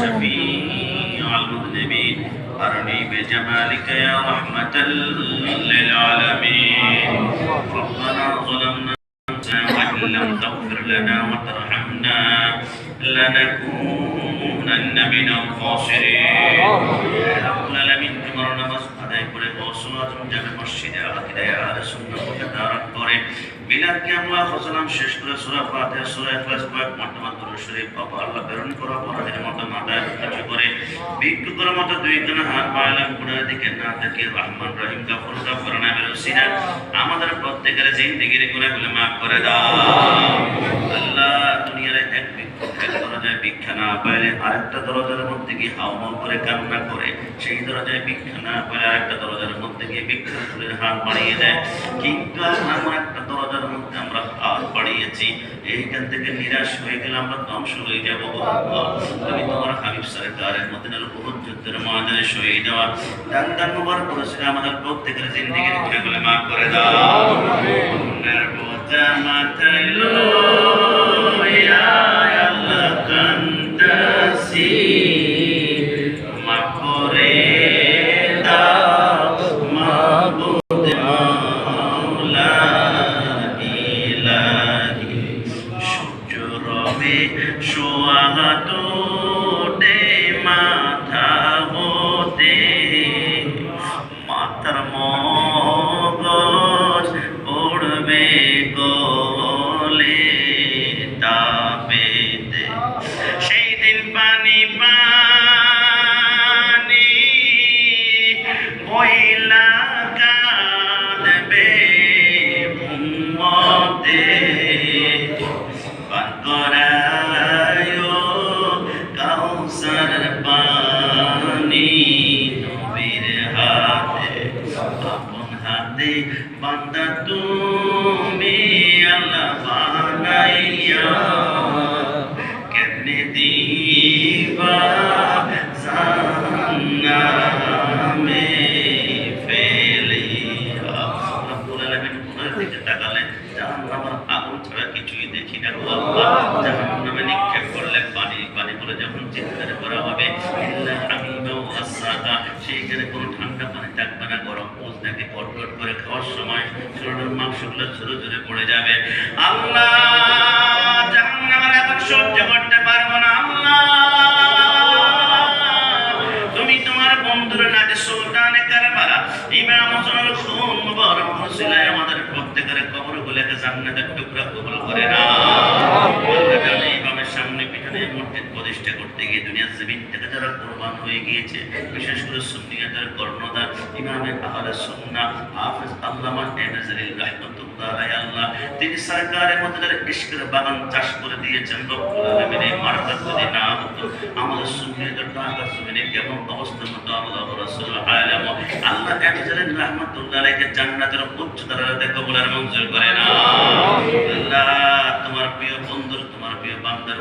شفيع المذنبين أرني بجمالك يا رحمة للعالمين ربنا ظلمنا وإن لم تغفر لنا وترحمنا لنكونن من الخاسرين رب العالمين তোমার নামাজ আদায় করে বসলাত জামে মসজিদে আকিদায় আহলে সুন্নাত কে দারাত করে বিলাদ কে আমরা খসলাম শেষ করে সূরা ফাতিহা সূরা ইখলাস কয়েক মারতবা দরুদ শরীফ বাবা আল্লাহ প্রেরণ করা ভিক্ষু করার মতো দুই কোন হাত পাইলাম গুনার দিকে না তাকিয়ে রহমান রহিম গাফর গাফর নামের ওসিলা আমাদের প্রত্যেকের জিন্দেগির গুনাহগুলো মাফ করে দাও। আল্লাহ দুনিয়ার এক ভিক্ষুকের আরেকটা দরজার মধ্যে গিয়ে হাওমাও করে কান্না করে। সেই দরজায় না পাইলে আরেকটা দরজার মধ্যে গিয়ে হাত বাড়িয়ে দেয়। কিন্তু আমরা হাত বাড়িয়েছি এইখান থেকে নিরাশ হয়ে গেলে আমরা ধ্বংস হয়ে যাব। আমি। তুমি তোমার হাবিব সাহেব দ্বারের মধ্যে বহুত যুদ্ধের ময়দানে শহীদ দেওয়া ডাক্তার মোবার করেছিল আমাদের প্রত্যেকের জিন্দেগির গুণাগুলো মাফ করে দাও। মাথায় সোয়াহাতোটে মাথা হতে পড়ে যাবে। আল্লাহ করতে পারব না তুমি তোমার বন্ধুর সুলতানে আমাদের প্রত্যেকের কবর জান্নাতের টুকরা করে না ইমামের প্রতিষ্ঠা করতে গিয়ে দুনিয়ার থেকে হয়ে গিয়েছে, বিশেষ করে সুন্নিয়াতের কর্ণধার ইমামের আহলে এনাজরিল রাহমাতুল্লাহ তিনি সরকারের মধ্যে ইশকের বাগান চাষ করে দিয়েছেন আমাদের তোমার প্রিয় বান্দার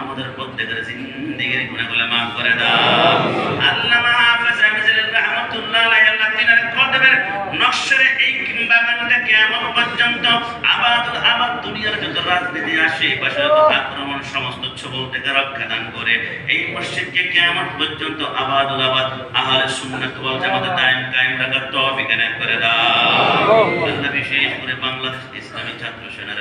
আমাদের প্রত্যেকের জিন্দেগির গুনাহগুলো মাফ করে দাও। আল্লাহ হাফেজ আমিজুল রহমাতুল্লাহ আলাইহি আল্লাহ তিনার কদমের নকশরে এই বাগানটা কিয়ামত পর্যন্ত আবার আবার দুনিয়ার যত রাজনীতি আসে যত আক্রমণ সমস্ত ছবল থেকে রক্ষা দান করে। এই মসজিদকে কেমন পর্যন্ত আবাদুল আবাদ আহলে সুন্নাত ওয়াল জামাতে দায়েম কায়েম রাখার তৌফিক এনায়েত করে দাও। আল্লাহ বিশেষ করে বাংলাদেশ ইসলামী ছাত্র সেনার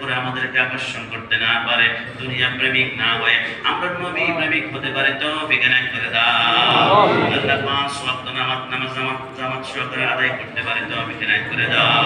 করে আমাদেরকে আকর্ষণ করতে না পারে দুনিয়া প্রেমিক না হয়ে আমরা নবী প্রেমিক হতে পারে তো বিজ্ঞান করে দাও পাঁচ ওয়াক্ত জামাত জামাত আদায় করতে পারে তো বিজ্ঞান করে দাও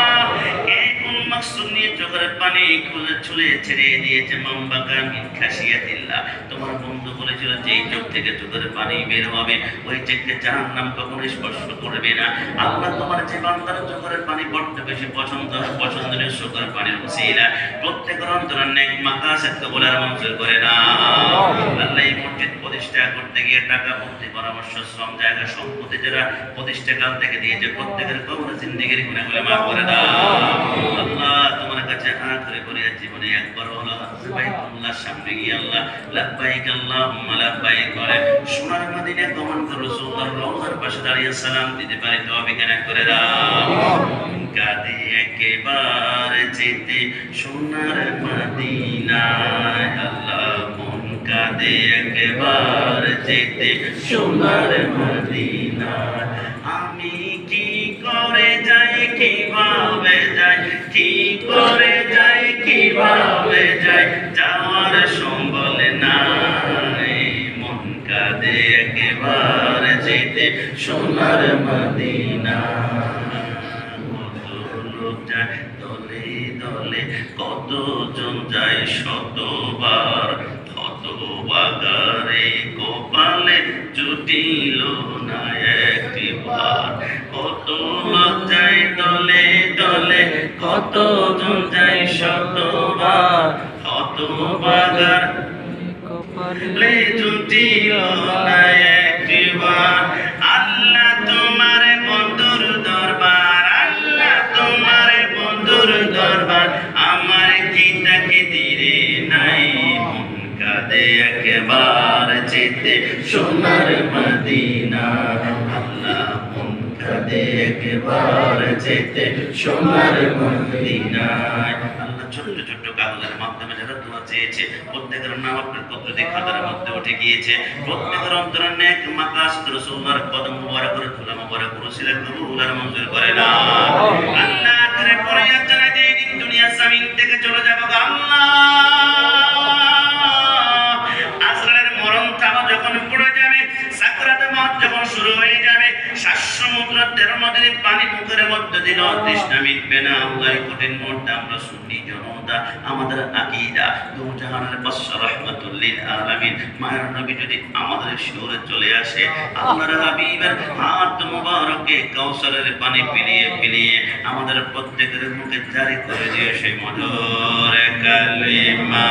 পানি পানি তোমার বন্ধু বলেছিল যে এই চোখ থেকে চোখের পানি বের হবে। ওই চোখকে জাহান্নাম কখনো স্পর্শ করবে না। আল্লাহ তোমার যে বান্দার চোখের পানি বড্ড বেশি পছন্দ পছন্দনীয় চোখের পানির উসিলা প্রত্যেকের অন্তরের নেক মাকাসাত কবুলার মঞ্জুর করে না প্রতিষ্ঠা করতে গিয়ে টাকা বুদ্ধি পরামর্শ, শ্রম, জায়গা, সম্পত্তি যারা প্রতিষ্ঠা কাল থেকে দিয়েছে, প্রত্যেকের কবর জিন্দিগির গুণাগুলো মাফ করে দাও। তোমার কাছে করে জীবনে একবার হলো সোনার একেবারে যেতে সোনার মদিনায় আল্লাহ কাঁদে একেবারে যেতে সোনার মদিনায় আমি কি করে যাই, কীভাবে যাই, কি করে যাই, কীভাবে যাই, যাওয়ার সম্বল নাই। মন কাঁদে একেবারে যেতে সোনার মদিনা। বাগারে কপালে জুটিল না একবার কত লজ্জায় দলে দলে কত যায় শতবার। কত বাগার কপালে জুটিল না কাঁদে একবার যেতে সোনার মদিনা। আল্লাহ মন কাঁদে একবার যেতে সোনার মদিনায় আল্লাহ ছোট্ট ছোট্ট কাগজের মাধ্যমে যারা দোয়া চেয়েছে প্রত্যেকের নাম আপনার পদ্ধতি খাতার মধ্যে উঠে গিয়েছে। প্রত্যেকের অন্তরে নেক মাকাস রাসূলুল্লাহর কদম মুবারকের ধুলা মুবারক রসিলা কবুলার মঞ্জুর করে না। আল্লাহ। আখরে পরে জানা দিয়ে দিন দুনিয়া জমিন থেকে চলে যাব আল্লাহ। দিল তৃষ্ণা মিটবে না আল্লাহ কঠিন মুহূর্তে আমরা শুনি জনতা, আমাদের আকিদা। দু জাহানের বাদশা রহমাতুল্লিল আলামিন। মায়ের নবী যদি আমাদের শিওরে চলে আসে, আল্লাহর হাবিবের হাত মুবারকে কাউসারের পানি পিলিয়ে পিলিয়ে আমাদের প্রত্যেকের মুখে জারি করে দিয়ে সেই মধুর কালিমা।